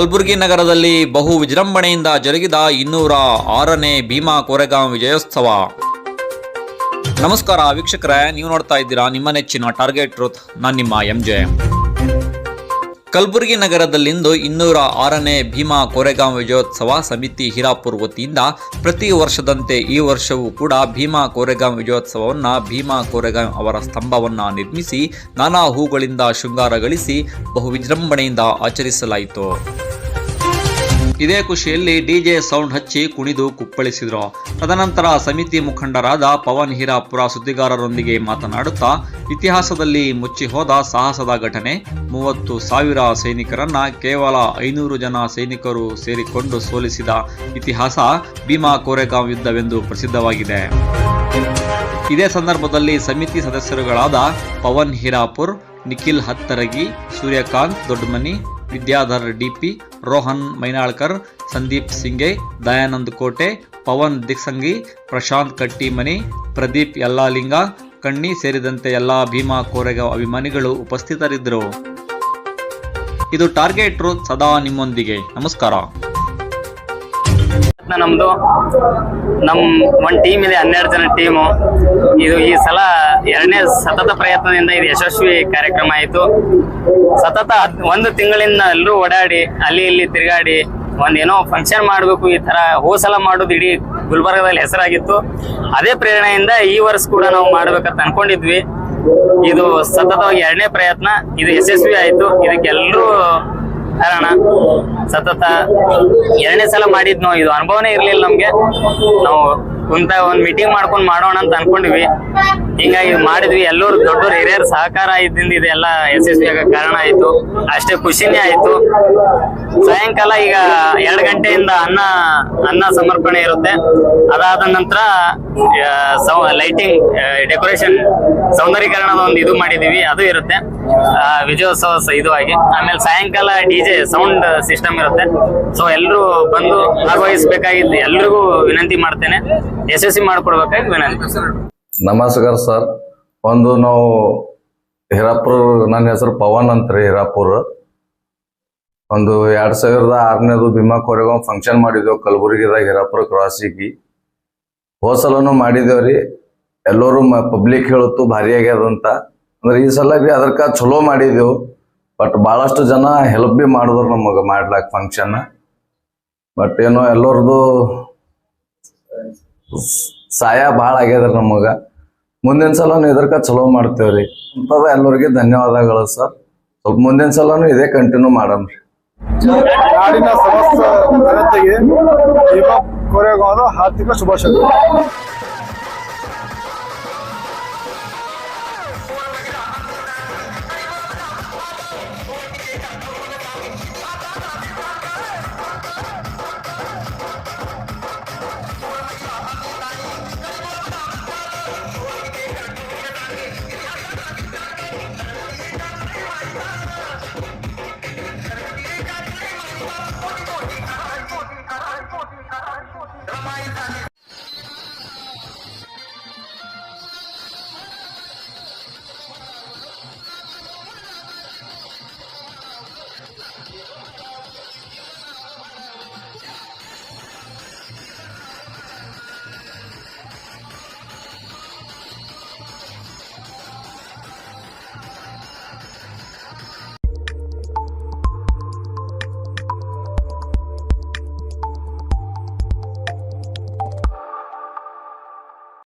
ಕಲಬುರಗಿ ನಗರದಲ್ಲಿ ಬಹು ವಿಜೃಂಭಣೆಯಿಂದ ಜರುಗಿದ ಇನ್ನೂರ ಆರನೇ ಭೀಮಾ ಕೋರೆಗಾಂವ್ ವಿಜಯೋತ್ಸವ. ನಮಸ್ಕಾರ ವೀಕ್ಷಕರೇ, ನೀವು ನೋಡ್ತಾ ಇದ್ದೀರಾ ನಿಮ್ಮ ನೆಚ್ಚಿನ ಟಾರ್ಗೆಟ್ ಟ್ರೂತ್, ನಾನು ನಿಮ್ಮ ಎಂ ಜೆ. ಕಲಬುರಗಿ ನಗರದಲ್ಲಿಂದು ಇನ್ನೂರ ಆರನೇ ಭೀಮಾ ಕೋರೆಗಾಂವ್ ವಿಜಯೋತ್ಸವ ಸಮಿತಿ ಹಿರಾಪುರ್ ವತಿಯಿಂದ ಪ್ರತಿ ವರ್ಷದಂತೆ ಈ ವರ್ಷವೂ ಕೂಡ ಭೀಮಾ ಕೋರೆಗಾಂವ್ ವಿಜಯೋತ್ಸವವನ್ನು ಭೀಮಾ ಕೋರೆಗಾಂವ್ ಅವರ ಸ್ತಂಭವನ್ನು ನಿರ್ಮಿಸಿ, ನಾನಾ ಹೂಗಳಿಂದ ಶೃಂಗಾರಗಳಿಸಿ ಬಹು ವಿಜೃಂಭಣೆಯಿಂದ ಆಚರಿಸಲಾಯಿತು. ಇದೇ ಖುಷಿಯಲ್ಲಿ ಡಿಜೆ ಸೌಂಡ್ ಹಚ್ಚಿ ಕುಣಿದು ಕುಪ್ಪಳಿಸಿದರು. ತದನಂತರ ಸಮಿತಿ ಮುಖಂಡರಾದ ಪವನ್ ಹೀರಾಪುರ ಸುದ್ದಿಗಾರರೊಂದಿಗೆ ಮಾತನಾಡುತ್ತಾ ಇತಿಹಾಸದಲ್ಲಿ ಮುಚ್ಚಿ ಹೋದ ಸಾಹಸದ ಘಟನೆ, ಮೂವತ್ತು ಸಾವಿರ ಸೈನಿಕರನ್ನ ಕೇವಲ ಐನೂರು ಜನ ಸೈನಿಕರು ಸೇರಿಕೊಂಡು ಸೋಲಿಸಿದ ಇತಿಹಾಸ ಭೀಮಾ ಕೋರೆಗಾಂವ್ ಯುದ್ಧವೆಂದು ಪ್ರಸಿದ್ಧವಾಗಿದೆ. ಇದೇ ಸಂದರ್ಭದಲ್ಲಿ ಸಮಿತಿ ಸದಸ್ಯರುಗಳಾದ ಪವನ್ ಹೀರಾಪುರ್, ನಿಖಿಲ್ ಹತ್ತರಗಿ, ಸೂರ್ಯಕಾಂತ್ ದೊಡ್ಡಮನಿ ವಿದ್ಯಾಧರ್ ಡಿಪಿ ರೋಹನ್ ಮೈನಾಳ್ಕರ್, ಸಂದೀಪ್ ಸಿಂಗೆ ದಯಾನಂದ್ ಕೋಟೆ, ಪವನ್ ದಿಕ್ಸಂಗಿ, ಪ್ರಶಾಂತ್ ಕಟ್ಟಿಮನಿ, ಪ್ರದೀಪ್ ಯಲ್ಲಾಲಿಂಗ, ಕಣ್ಣಿ ಸೇರಿದಂತೆ ಎಲ್ಲಾ ಭೀಮಾ ಕೋರೆಗಾಂವ್ ಅಭಿಮಾನಿಗಳು ಉಪಸ್ಥಿತರಿದ್ದರು. ಇದು ಟಾರ್ಗೆಟ್ ಟ್ರೂತ್ ಸದಾ ನಿಮ್ಮೊಂದಿಗೆ. ನಮಸ್ಕಾರ. ನಮ್ದು, ನಮ್ ಒಂದ್ ಟೀಮ್ ಇದೆ, ಹನ್ನೆರಡು ಜನ ಟೀಮು ಇದು ಈ ಸಲ ಎರಡನೇ ಸತತ ಪ್ರಯತ್ನದಿಂದ ಇದು ಯಶಸ್ವಿ ಕಾರ್ಯಕ್ರಮ ಆಯಿತು. ಸತತ ಒಂದು ತಿಂಗಳಿಂದ ಎಲ್ಲರೂ ಓಡಾಡಿ, ಅಲ್ಲಿ ಇಲ್ಲಿ ತಿರುಗಾಡಿ ಒಂದೇನೋ ಫಂಕ್ಷನ್ ಮಾಡಬೇಕು, ಈ ತರ ಹೋಸಲ ಮಾಡೋದು ಇಡೀ ಗುಲ್ಬರ್ಗದಲ್ಲಿ ಹೆಸರಾಗಿತ್ತು. ಅದೇ ಪ್ರೇರಣೆಯಿಂದ ಈ ವರ್ಷ ಕೂಡ ನಾವು ಮಾಡ್ಬೇಕಂತ ಅನ್ಕೊಂಡಿದ್ವಿ. ಇದು ಸತತವಾಗಿ ಎರಡನೇ ಪ್ರಯತ್ನ, ಇದು ಯಶಸ್ವಿ ಆಯಿತು. ಇದಕ್ಕೆಲ್ಲರೂ ಕಾರಣ ಸತತ ಎರಡನೇ ಸಲ ಮಾಡಿದ್ ನಾವು, ಇದು ಅನುಭವನೇ ಇರ್ಲಿಲ್ಲ ನಮ್ಗೆ. ನಾವು ಕುಂತ ಒಂದ್ ಮೀಟಿಂಗ್ ಮಾಡ್ಕೊಂಡು ಮಾಡೋಣ ಅಂತ ಅನ್ಕೊಂಡಿವಿ ಹಿಂಗಾಗಿ ಮಾಡಿದ್ವಿ. ಎಲ್ಲರೂ ದೊಡ್ಡವ್ರ, ಹಿರಿಯರ ಸಹಕಾರ ಇದ್ದಿಂದ ಇದೆಲ್ಲ ಯಶಸ್ವಿ ಆಗಕ್ಕೆ ಕಾರಣ ಆಯ್ತು. ಅಷ್ಟೇ ಖುಷಿನೇ ಆಯ್ತು. ಸಾಯಂಕಾಲ ಈಗ ಎರಡು ಗಂಟೆಯಿಂದ ಅನ್ನ ಅನ್ನ ಸಮರ್ಪಣೆ ಇರುತ್ತೆ. ಅದಾದ ನಂತರ ಲೈಟಿಂಗ್ ಡೆಕೋರೇಷನ್ ಸೌಂದರ್ಯೀಕರಣದ ಒಂದು ಇದು ಮಾಡಿದೀವಿ ಅದು ಇರುತ್ತೆ. ವಿಜಯೋತ್ಸವ ಇದು ಆಗಿ ಆಮೇಲೆ ಸಾಯಂಕಾಲ ಡಿ ಜೆ ಸೌಂಡ್ ಸಿಸ್ಟಮ್ ಇರುತ್ತೆ. ಸೊ, ಎಲ್ಲರೂ ಬಂದು ಭಾಗವಹಿಸಬೇಕಾಗಿದ್ದು ಎಲ್ರಿಗೂ ವಿನಂತಿ ಮಾಡ್ತೇನೆ. ಯಶಸ್ವಿ ಮಾಡ್ಕೊಡ್ಬೇಕಾಗಿ ವಿನಂತಿ. ನಮಸ್ಕಾರ ಸರ್. ಒಂದು ನಾವು ಹಿರಾಪುರ, ನನ್ನ ಹೆಸರು ಪವನ್ ಅಂತ ರೀ ಹಿರಾಪುರ. ಒಂದು ಎರಡ್ ಸಾವಿರದ ಆರನೇದು ಭೀಮಾ ಕೋರೆಗಾಂವ್ ಫಂಕ್ಷನ್ ಮಾಡಿದ್ದೆವು ಕಲಬುರಗಿದಾಗ ಹಿರಾಪುರ ಕ್ರಾಸಿಗೆ ಹೋಸಲನು ಮಾಡಿದೇವ್ರಿ ಎಲ್ಲರೂ ಪಬ್ಲಿಕ್ ಹೇಳುತ್ತು ಭಾರಿ ಆಗ್ಯದಂತ ಅಂದ್ರೆ ಈ ಸಲ ಬಿ ಅದಕ್ಕ ಚಲೋ ಮಾಡಿದೆವು. ಬಟ್ ಬಹಳಷ್ಟು ಜನ ಹೆಲ್ಪ್ ಬಿ ಮಾಡಿದ್ರು ನಮಗೆ ಮಾಡ್ಲಾಕ ಫಂಕ್ಷನ್ ಬಟ್ ಏನೋ ಎಲ್ಲರದು ಸಹಾಯ ಭಾಳ ಆಗ್ಯದ್ರಿ ನಮಗ. ಮುಂದಿನ ಸಲನು ಇದಕ್ಕ ಚಲೋ ಮಾಡ್ತೇವ್ರಿ ಅಂತದ ಎಲ್ಲರಿಗೆ ಧನ್ಯವಾದಗಳು ಸರ್. ಸ್ವಲ್ಪ ಮುಂದಿನ ಸಲನು ಇದೇ ಕಂಟಿನ್ಯೂ ಮಾಡಮ್ರಿ ನಾಡಿನ ಸಮಸ್ತ ಜನತೆಗೆ ಹಾರ್ದಿಕ ಶುಭಾಶಯಗಳು.